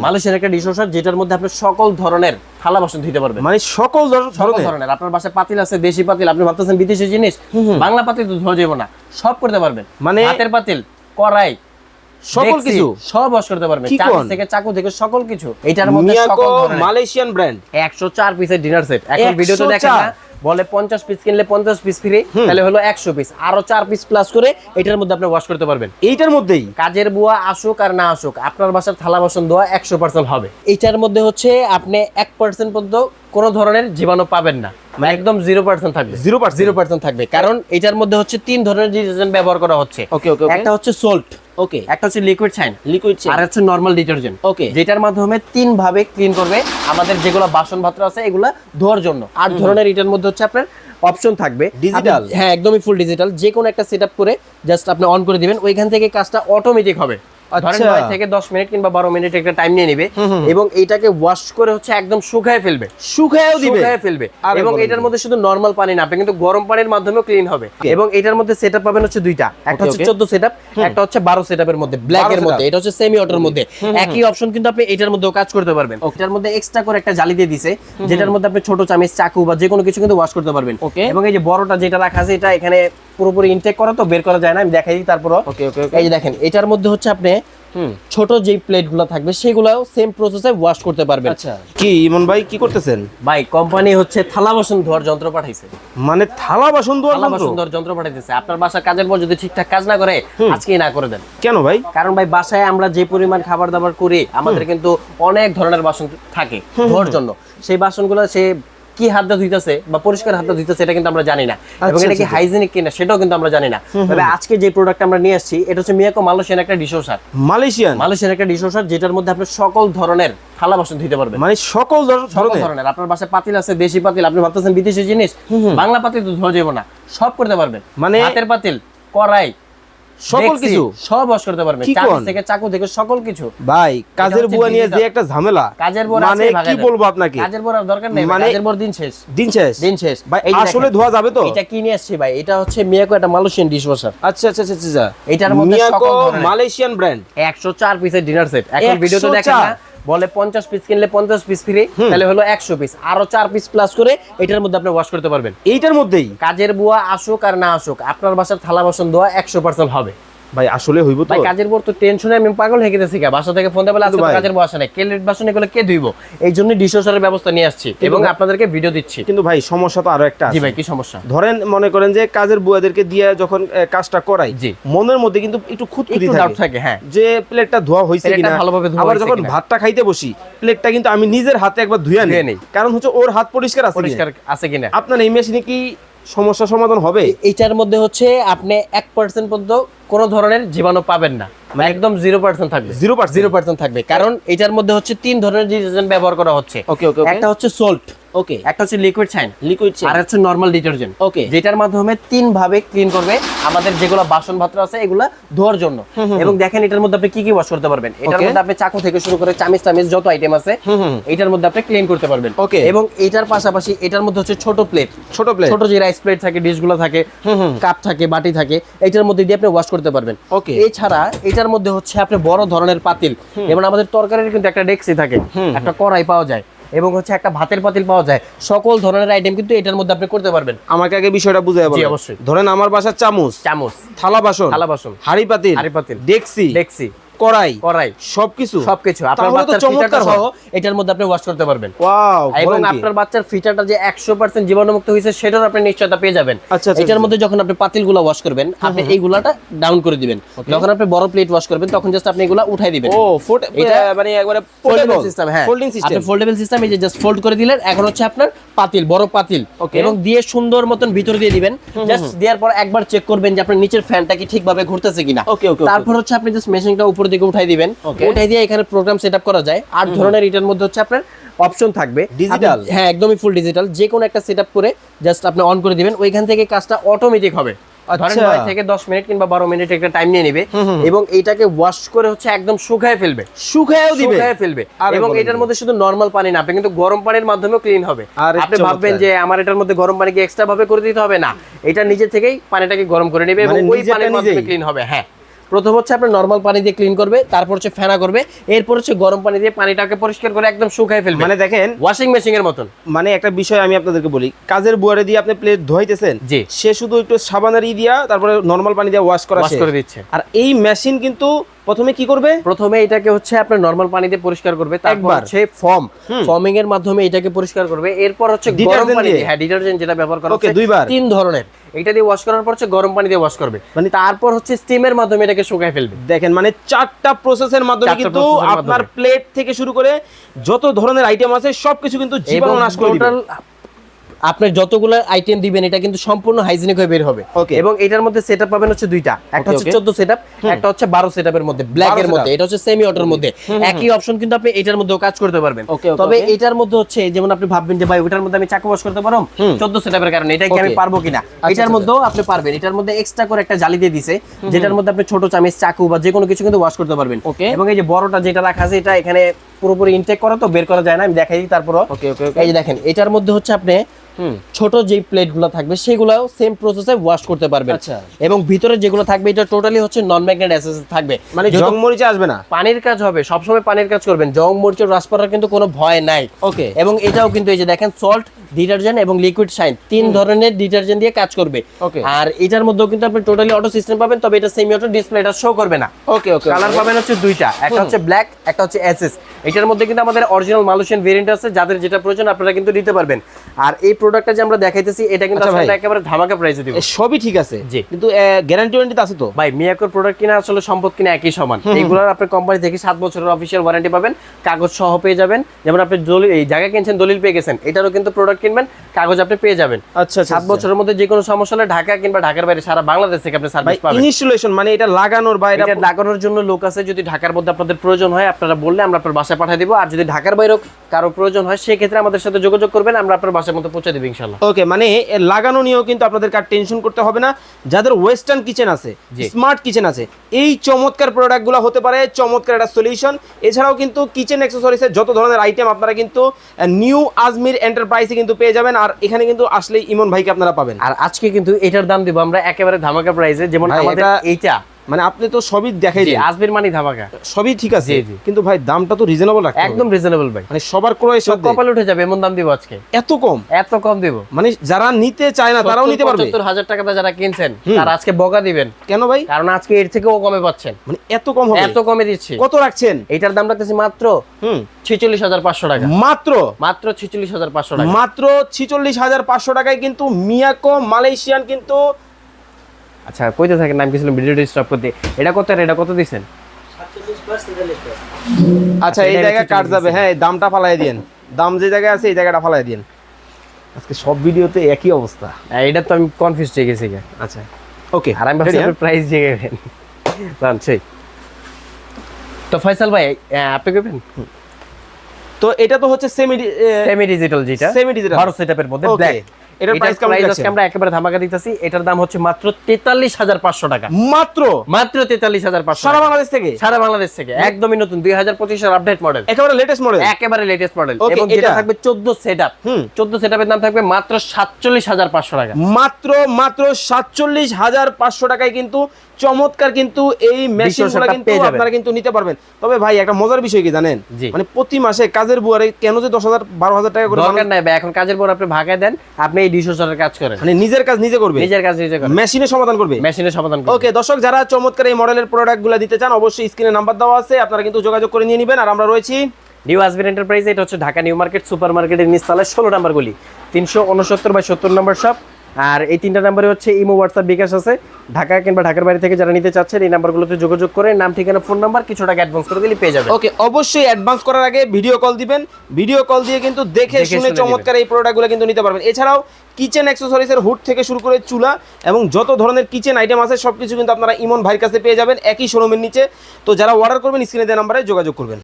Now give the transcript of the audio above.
মালয়েশিয়ার একটা যেটার মধ্যে আপনি সকল ধরনের থালা বাসন ধুতে পারবেন। মানে সকল ধরনের? আপনার বাসায় পাতিল আছে দেশি পাতিল আপনি ভাবতেছেন বিদেশি জিনিস বাংলা পাতিল তো ধোয়া যাবে না সব করতে পারবেন। মানে- হাতের পাতিল কড়াই সকল কিছু? সব ওয়াশ করতে পারবেন। কি চামচ কোন? থেকে চাকু থেকে সকল কিছু। এটার মধ্যে সকল মালয়েশিয়ান ব্র্যান্ড 104 পিসের ডিনার সেট এখন 104 ভিডিওতে দেখেন না বলে 50 পিস কিনলে 50 পিস ফ্রি তাহলে হলো 100 পিস আরও চার পিস প্লাস করে এটার মধ্যে আপনি ওয়াশ করতে পারবেন। এইটার মধ্যেই? কাজের বুয়া আসুক আর না আসুক আপনার বাসার থালা বাসন ধোয়া একশো পার্সেন্ট হবে। এটার মধ্যে হচ্ছে আপনি এক পার্সেন্ট পর্যন্ত কোনো ধরনের জীবাণু পাবেন না। মানে একদম জিরো পার্সেন্ট থাকবে। 0% জিরো পার্সেন্ট থাকবে। কারণ এটার মধ্যে হচ্ছে তিন ধরনের ডিটারজেন্ট ব্যবহার করা হচ্ছে। ওকে ওকে ওকে একটা হচ্ছে সোল্ট ওকে একটা হচ্ছে লিকুইড সাইন লিকুইড আর হচ্ছে নর্মাল ডিটারজেন্ট ওকে যেটার মাধ্যমে তিন ভাবে ক্লিন করবে আমাদের যেগুলো বাসন পাত্র আছে এগুলা ধোয়ার জন্য। আট ধরনের এটার মধ্যে হচ্ছে আপনার অপশন থাকবে। ডিজিটাল হ্যাঁ একদমই ফুল ডিজিটাল যে কোনো একটা সেট করে জাস্ট আপনি অন করে দিবেন। ওইখান থেকে কাজটা অটোমেটিক হবে। ধরেন আচ্ছা। নয় থেকে দশ মিনিট কিংবা বারো মিনিট একটা টাইম নিয়ে নেবে এবং এইটাকে ওয়াশ করে হচ্ছে একদম শুকায় ফেলবে। শুকায়ও দিবে। শুকায় ফেলবে। এবং এটার মধ্যে শুধু নর্মাল পানি না আপনি কিন্তু গরম পানির মাধ্যমেও ক্লিন হবে। এবং এটার মধ্যে সেটআপ পাবেন হচ্ছে দুইটা। একটা হচ্ছে সেটআপ একটা হচ্ছে সেটআপের মধ্যে ব্ল্যাক এর মধ্যে এটা হচ্ছে সেমি অটোর মধ্যে। একই অপশন কিন্তু আপনি এটার মধ্যেও কাজ করতে পারবেন। এটার মধ্যে এক্সট্রা করে একটা জালি দিয়ে দিছে যেটার মধ্যে আপনি ছোট চামচ চাকু বা যে কোনো কিছু কিন্তু ওয়াশ করতে পারবেন. এবং এই যে বড়টা যেটা রাখা আছে এটা এখানে পুরোপুরি ইনটেক করা তো বের করা যায় না আমি দেখাই দিই তারপর okay, okay. এই যে দেখেন এটার মধ্যে হচ্ছে আপনি ছোট যেই প্লেটগুলো থাকবে সেগুলোও সেম প্রসেসে ওয়াশ করতে পারবেন। আচ্ছা। কি ইমন ভাই কি করতেছেন? ভাই কোম্পানি হচ্ছে থালা বাসন ধোয়ার যন্ত্র পাঠাইছে। মানে থালা বাসন ধোয়ার থালা যন্ত্র? বাসন ধোয়ার যন্ত্র পাঠাইতেছে। আপনার বাসার কাজের পর যদি ঠিকঠাক কাজ না করে আজকেই না করে দেন। কেন ভাই? কারণ ভাই বাসায় আমরা যে পরিমাণ খাবার দাবার করি আমাদের কিন্তু অনেক ধরনের বাসন থাকে ধোয়ার জন্য। সেই বাসনগুলো সে কি হাত দিয়ে ধুইতেছে বা পরিষ্কার হাত দিয়ে ধুইতেছে এটা কিন্তু আমরা জানি না। এবং এটা কি আচ্ছা। হাইজেনিক কিনা সেটাও কিন্তু আমরা জানি না। তবে আজকে যে প্রোডাক্ট আমরা নিয়ে আসছি এটা হচ্ছে মিয়াকো মালয়েশিয়ান একটা ডিশওয়াশার মালয়েশিয়ান? মালয়েশিয়ান একটা ডিশওয়াশার যেটার মধ্যে আপনি সকল ধরনের থালা বাসন ধুইতে পারবেন। মানে সকল ধর- ধরনের? ধরনের। আপনার বাসায় পাতিল আছে দেশি পাতিল আপনি ভাবতেছেন বিদেশি জিনিস? বাংলা পাতিল তো ধোয়া যাবে না সব করতে পারবেন। মানে- হাতের পাতিল কড়াই সকল কিছু। সব ওয়াশ করতে পারবে। চাকু থেকে চাকু থেকে সকল কিছু। ভাই কাজের বুয়া নিয়ে যে একটা ঝামেলা কাজের বুয়া মানে কি বলব আপনাকে? কাজের বুয়ার দরকার নেই মানে- কাজের বুয়ার দিন শেষ। দিন শেষ। দিন শেষ। ভাই আসলে ধোয়া যাবে তো? এটা কি নিয়ে আসছি ভাই এটা হচ্ছে মিয়াকো একটা মালয়েশিয়ান ডিশওয়াশার আচ্ছা আচ্ছা আচ্ছা আচ্ছা এটার মধ্যে সকল মালয়েশিয়ান ব্র্যান্ড 104 পিসের ডিনার সেট এখন ভিডিওতে দেখেন না বলে 50 পিস কিনলে 50 পিস ফ্রি তাহলে হলো 100 পিস আরও চার পিস প্লাস করে এটার মধ্যে আপনি ওয়াশ করতে পারবেন। এইটার মধ্যেই? কাজের বুয়া আসুক আর না আসুক আপনার বাসার থালা বাসন ধোয়া একশো পার্সেন্ট হবে। ভাই আসলে হইব তো। ভাই কাজের বুয়ার তো টেনশনে আমি পাগল হয়ে গেছি গা। বাসা থেকে ফোন দেবে আজকে কাজের বুয়া আসে না কেলেট বাসন এগুলো কে ধুইব? এই জন্য ডিশওয়াশারের ব্যবস্থা নিয়ে আসছি এবং আপনাদেরকে ভিডিও দিচ্ছি। কিন্তু ভাই সমস্যা তো আরও একটা আছে। জি ভাই কি সমস্যা? ধরেন মনে করেন যে কাজের বুয়াদেরকে দিয়ে যখন কাজটা করাই জি। মনের মধ্যে কিন্তু একটু খুঁতখুঁতি একটু ডাউট থাকে থাকে হ্যাঁ। যে প্লেটটা ধোয়া প্লেটটা কিনা ভালোভাবে ধোয়া আবার যখন ভাতটা খাইতে বসি প্লেটটা কিন্তু আমি নিজের হাতে একবার ধুয়ে ধুয়ে নেই। কারণ হচ্ছে ওর হাত পরিষ্কার আছে পরিষ্কার আছে কিনা? আপনার এই মেশিনে কি সমস্যা সমাধান হবে? এইটার মধ্যে হচ্ছে আপনি এক পার্সেন্ট পর্যন্ত কোনো ধরনের জীবাণু পাবেন না। মানে একদম জিরো পার্সেন্ট থাকবে। 0% জিরো পার্সেন্ট থাকবে। কারণ এটার মধ্যে হচ্ছে তিন ধরনের ডিটারজেন্ট ব্যবহার করা হচ্ছে। ওকে ওকে একটা হচ্ছে সোল্ট ওকে একটা হচ্ছে লিকুইড শাইন লিকুইড আর হচ্ছে নর্মাল ডিটারজেন্ট Okay. যেটার মাধ্যমে তিন ভাবে ক্লিন করবে আমাদের যেগুলো বাসন আছে এগুলা ধোয়ার জন্য। এবং দেখেন এটার মধ্যে আপনি কি কি ওয়াশ করতে পারবেন? এটার মধ্যে আপনি চাকু থেকে শুরু করে চামিচ টামিচ যত আইটেম আছে এটার মধ্যে আপনি ক্লিন করতে পারবেন। Okay. এবং এটার পাশাপাশি এটার মধ্যে হচ্ছে ছোট প্লেট ছোট প্লেট ছোট যে রাইস প্লেট থাকে ডিশগুলো থাকে কাপ থাকে বাটি থাকে এটার মধ্যে দিয়ে আপনি ওয়াশ করতে পারবেন। Okay. এছাড়া এটার মধ্যে হচ্ছে আপনি বড় ধরনের পাতিল। যেমন আমাদের তরকারির কিন্তু একটা ডেক্সি থাকে একটা কড়াই পাওয়া যায়। এবং হচ্ছে একটা ভাতের পাতিল পাওয়া যায়। সকল ধরনের আইটেম কিন্তু এটার মধ্যে আপনি করতে পারবেন। আমাকে আগে বিষয়টা বুঝে যাবেন অবশ্যই। ধরেন আমার বাসার চামচ চামচ। থালা বাসন থালা বাসন। হাড়ি পাতিল হাড়ি পাতিল, ডেক্সি ডেক্সি। কড়াই কড়াই। সবকিছু। সবকিছু। আপনার বাচ্চার সহ এটার মধ্যে আপনি ওয়াশ করতে পারবেন। ওয়াও এবং আপনার বাচ্চার যে একশো পার্সেন্ট জীবাণুমুক্ত হয়েছে সেটার আপনি নিশ্চয়তা পেয়ে যাবেন। আচ্ছা, আচ্ছা, এটার আচ্ছা। মধ্যে যখন আপনি পাতিলগুলো ওয়াশ করবেন আপনি এইগুলাটা ডাউন করে দিবেন। যখন আপনি বড় প্লেট ওয়াশ করবেন তখন জাস্ট আপনি এগুলা উঠাই দিবেন। ও এটা মানে একবারে ফোল্ডেবল সিস্টেম হ্যাঁ। ফোল্ডিং সিস্টেম আপনি ফোল্ডেবল সিস্টেম এই যে জাস্ট ফোল্ড করে দিলেন এখন হচ্ছে আপনার পাতিল বড় পাতিল। এবং দিয়ে সুন্দর মতন ভিতর দিয়ে দিবেন। জাস্ট দেওয়ার পর একবার চেক করবেন যে আপনার নিচের ফ্যানটা কি ঠিকভাবে ঘুরতেছে কিনা. তারপর হচ্ছে আপনি জাস্ট মেশিনটা উপর দিকে উঠাই দিবেন। উঠাই দিয়ে এখানে প্রোগ্রাম সেটআপ করা যায়। আট ধরনের এটার মধ্যে হচ্ছে আপনার অপশন থাকবে? আপনি- হ্যাঁ একদমই ফুল ডিজিটাল যে কোনো একটা সেটআপ করে জাস্ট আপনি অন করে দিবেন। ওইখান থেকে কাজটা অটোমেটিক হবে। ধরেন আচ্ছা। নয় থেকে দশ মিনিট কিংবা বারো মিনিট একটা টাইম নিয়ে নেবে। এবং এইটাকে ওয়াশ করে হচ্ছে একদম শুকায় ফেলবে। শুকায়ও দিবে? শুকায় ফেলবে। আরে এবং এটার মধ্যে শুধু নরমাল পানি না আপনি কিন্তু গরম পানির মাধ্যমেও ক্লিন হবে। আরে আপনি ভাববেন যে আমার এটার মধ্যে গরম পানি কি এক্সট্রা ভাবে করে দিতে হবে? না। এটা নিজে থেকেই পানিটাকে গরম করে নেবে এবং মানে ওই পানির মাধ্যমে ক্লিন হবে হ্যাঁ। প্রথম হচ্ছে আপনার নর্মাল পানি দিয়ে ক্লিন করবে তারপর হচ্ছে ফেনা করবে এরপর হচ্ছে গরম পানি দিয়ে পানিটাকে পরিষ্কার করে একদম শুকায় ফেলবে। মানে দেখেন ওয়াশিং মেশিন এর মতন। মানে একটা বিষয় আমি আপনাদেরকে বলি কাজের বুয়ারে দিয়ে আপনি প্লেট ধোয়াইতেছেন জি। সে শুধু একটু সাবানারি ই দিয়া তারপরে নর্মাল পানি দিয়ে ওয়াশ করা ওয়াশ করে দিচ্ছে। আর এই মেশিন কিন্তু প্রথমে কি করবে? প্রথমে এটাকে হচ্ছে আপনার নর্মাল পানি দিয়ে পরিষ্কার করবে তারপর হচ্ছে ফর্ম ফর্মিং এর মাধ্যমে এটাকে পরিষ্কার করবে। এরপর হচ্ছে গরম পানি হ্যাঁ ডিটারজেন্ট যেটা ব্যবহার করা হচ্ছে দুইবার। তিন ধরনের। এটা দিয়ে ওয়াশ করার পর হচ্ছে গরম পানি দিয়ে ওয়াশ করবে। মানে তারপর হচ্ছে স্টিমের মাধ্যমে এটাকে শুকায় ফেলবে। দেখেন মানে চারটা প্রসেসের মাধ্যমে কিন্তু আপনার প্লেট থেকে শুরু করে যত ধরনের আইটেম আছে সবকিছু কিন্তু জীবাণু নাশ করে দিবে। টোটাল আপনি যতগুলো আইটেম দিবেন এটা কিন্তু সম্পূর্ণ হাইজিনিক হয়ে বের হবে. এবং এটার মধ্যে সেটআপ পাবেন হচ্ছে দুইটা। একটা হচ্ছে okay. 14 সেটআপ একটা হচ্ছে 12 সেটআপের মধ্যে ব্ল্যাক এর মধ্যে এটা হচ্ছে সেমি অটোর মধ্যে। একই অপশন কিন্তু আপনি এটার মধ্যেও কাজ করতে পারবেন। তবে এটার মধ্যে হচ্ছে যেমন আপনি ভাববেন যে ভাই ওটার মধ্যে আমি চাকু ওয়াশ করতে পারব? 14 সেটআপের কারণে এটা কি আমি পারব কিনা? আচ্ছা, এটার আচ্ছা। মধ্যেও আপনি পারবেন। এটার মধ্যে এক্সট্রা করে একটা জালি দিয়ে দিছে যেটার মধ্যে আপনি ছোট চামচ চাকু বা যে কোনো কিছু কিন্তু ওয়াশ করতে পারবেন. এবং এই যে বড়টা যেটা রাখা আছে এটা এখানে পুরোপুরি ইনটেক করা তো বের করা যায় না আমি দেখাই দিই Okay, okay, okay. এই যে দেখেন এটার মধ্যে হচ্ছে আপনি ছোট যে প্লেটগুলো থাকবে সেগুলোও সেম প্রসেসে ওয়াশ করতে পারবেন। আচ্ছা। এবং ভিতরে যেগুলো থাকবে এটা টোটালি হচ্ছে নন ম্যাগনেট অ্যাসেস থাকবে। মানে জং মরিচে আসবে না? পানির কাজ হবে সবসময় পানির কাজ করবেন। জং মরিচ রাস করার কিন্তু কোনো ভয় নাই। ওকে এবং এটাও কিন্তু এই যে দেখেন সল্ট ডিটারজেন্ট এবং লিকুইড শাইন তিন ধরনের ডিটারজেন্ট দিয়ে কাজ করবে। Okay. আর এটার মধ্যেও কিন্তু আপনি টোটালি অটো সিস্টেম পাবেন তবে এটা সেমি অটো ডিসপ্লেটা শো করবে না। ওকে ওকে কালার পাবেন হচ্ছে দুইটা একটা হচ্ছে ব্ল্যাক একটা হচ্ছে এসএস এটার মধ্যে কিন্তু আমাদের অরিজিনাল মালয়েশিয়ান ভেরিয়েন্ট আছে যাদের যেটা প্রয়োজন আপনারা কিন্তু নিতে পারবেন। আর এই প্রোডাক্টটা যে আমরা দেখাইতেছি এটা কিন্তু আচ্ছা আসলে একেবারে ধামাকা প্রাইসে দিব। সবই ঠিক আছে। জি। কিন্তু গ্যারান্টি ওয়ারেন্টি আছে তো? ভাই মিয়াকোর প্রোডাক্ট কিনা আসলে সম্পদ কিনা একই সমান। এগুলোর আপনি কোম্পানি থেকে সাত বছরের অফিসিয়াল ওয়ারেন্টি পাবেন কাগজ সহ পেয়ে যাবেন। যেমন আপনি দলিল এই জায়গা কিনছেন দলিল পেয়ে গেছেন এটারও কিন্তু প্রোডাক্ট কিনবেন কাগজ আপনি পেয়ে যাবেন। আচ্ছা আচ্ছা সাত বছরের মধ্যে যে কোনো সমস্যা হলে ঢাকা কিংবা ঢাকার বাইরে সারা বাংলাদেশ থেকে আপনি সার্ভিস পাবেন। ইনস্টলেশন মানে এটা লাগানোর বা এটা এটা লাগানোর জন্য লোক আছে যদি ঢাকার মধ্যে আপনাদের প্রয়োজন হয় আপনারা বললে আমরা আপনার বাসায় পাঠিয়ে দিব। আর যদি ঢাকার বাইরেও কারও প্রয়োজন হয় সেক্ষেত্রে আমাদের সাথে যোগাযোগ করবেন। আমরা আপনার বাসার মতো পৌঁছে দেবো ইনশাল্লাহ। ওকে মানে লাগানো নিয়েও কিন্তু আপনাদের কার টেনশন করতে হবে না। যাদের ওয়েস্টার্ন কিচেন আছে। স্মার্ট কিচেন আছে এই চমৎকার প্রোডাক্টগুলো হতে পারে চমৎকার একটা সলিউশন এছাড়াও কিন্তু কিচেন অ্যাক্সেসরিজের যত ধরনের আইটেম আপনারা কিন্তু নিউ আজমির এন্টারপ্রাইজে কিন্তু পেয়ে যাবেন। আর এখানে কিন্তু আসলেই ইমন ভাইকে আপনারা পাবেন। আর আজকে কিন্তু এটার দাম দিব আমরা একেবারে ধামাকা প্রাইসে যেমন আমাদের এইটা। মানে আপনি তো সবই দেখাই দিন আজমির মানি ধামাকা। সবই ঠিক আছে। কিন্তু ভাই দামটা তো রিজনেবল রাখতে একদম রিজনেবল ভাই। মানে সবার ক্রয়ের চোখ সাথে। কপালে উঠে যাবে এমন দাম দিব আজকে? এত কম? এত কম দিব। মানে যারা নিতে চায় না তারাও নিতে পারবে। সত্তর হাজার টাকাতে যারা কিনছেন তারা আজকে বকা দিবেন। কেন ভাই? কারণ আজকে এর থেকেও কমে পাচ্ছেন। মানে এত কম হবে। এত কমে দিচ্ছি। কত রাখছেন? এটার দাম রাখতেছি মাত্র হুম। ছেচল্লিশ হাজার পাঁচশো টাকা। মাত্র? মাত্র ছেচল্লিশ হাজার পাঁচশো টাকা। মাত্র ছিচল্লিশ হাজার পাঁচশো টাকায় কিন্তু মিয়াকো মালয়েশিয়ান কিন্তু আচ্ছা কইতে থাকেন নাম গেছিলাম ভিডিওটি স্টপ করতে এটা কত আর এটা কত দিছেন? আচ্ছা এই এটা জায়গায় কাট যাবে? হ্যাঁ দামটা ফালাই দিন দাম যে জায়গায় আছে এই জায়গাটা ফালাই দিন আজকে সব ভিডিওতে একই অবস্থা। হ্যাঁ, এটা তো আমি কনফিউজ হয়ে গেছি। আচ্ছা ওকে আর আমি ভাবছি আপনি প্রাইস দিয়ে গেবেন জান সেই। তো ফয়সাল ভাই আপনি কইবেন তো এটা তো হচ্ছে সেমি সেমি ডিজিটাল যেটা। Semi digital। বড় সেটআপের মধ্যে ব্ল্যাক এটার price কেমন রাখছেন? আমরা একেবারে ধামাকা দিতেছি। এটার দাম হচ্ছে মাত্র তেতাল্লিশ হাজার পাঁচশো টাকা। মাত্র? মাত্র তেতাল্লিশ হাজার পাঁচশো সারা বাংলাদেশ থেকে? সারা বাংলাদেশ থেকে। একদমই নতুন দুই হাজার পঁচিশের আপডেট মডেল একেবারে লেটেস্ট মডেল একেবারে লেটেস্ট মডেল এবং যেটা? থাকবে চোদ্দ সেট আপ হুম। চোদ্দ সেট দাম থাকবে মাত্র সাতচল্লিশ হাজার পাঁচশো টাকা। মাত্র মাত্র সাতচল্লিশ হাজার পাঁচশো টাকায় কিন্তু চমৎকার কিন্তু এই মেশিনগুলো কিন্তু আপনারা কিন্তু নিতে পারবেন। তবে ভাই একটা মজার বিষয় কি জানেন। মানে প্রতি মাসে কাজের বুয়ারে কেন যে দশ হাজার বারো হাজার টাকা করে দরকার নাই ভাই, এখন কাজের আপনি ভাগায় দেন আপনি দুইশো কাজ মানে নিজের কাজ নিজে করবে? নিজের কাজ নিজে করবে মেশিনে সমাধান করবে? মেশিনে সমাধান ওকে দর্শক যারা চমৎকার এই মডেলের প্রোডাক্টগুলো দিতে চান অবশ্যই স্ক্রিনে নাম্বার দেওয়া আছে আপনারা কিন্তু যোগাযোগ করে নিয়ে নেবেন। আর আমরা রয়েছি নিউ আসবির এন্টারপ্রাইজ এটা হচ্ছে ঢাকা নিউ মার্কেট সুপার মার্কেটের নিচতলায় ষোলো নাম্বার গুলি তিনশো উনসত্তর বা সত্তর নম্বর শপ আর এই তিনটা নাম্বারে হচ্ছে ইমো হোয়াটসঅ্যাপ বিকাশ আছে। ঢাকা কিংবা ঢাকার বাইরে থেকে যারা নিতে চাচ্ছেন এই নাম্বারগুলোতে যোগাযোগ করে নাম ঠিকানা ফোন নাম্বার কিছু টাকা অ্যাডভান্স করে দিলে পেয়ে যাবে ওকে অবশ্যই অ্যাডভান্স করার আগে ভিডিও কল দিবেন। ভিডিও কল দিয়ে কিন্তু দেখে শুনে চমৎকার এই প্রোডাক্টগুলো কিন্তু নিতে পারবেন। এছাড়াও কিচেন অ্যাক্সেসরিজের হুড থেকে শুরু করে চুলা এবং যত ধরনের কিচেন আইটেম আছে সবকিছু কিন্তু আপনারা ইমন ভাইয়ের কাছে পেয়ে যাবেন। একই শোরুমের নিচে। তো যারা অর্ডার করবেন স্ক্রিনে দেওয়া নাম্বারে যোগাযোগ করবেন।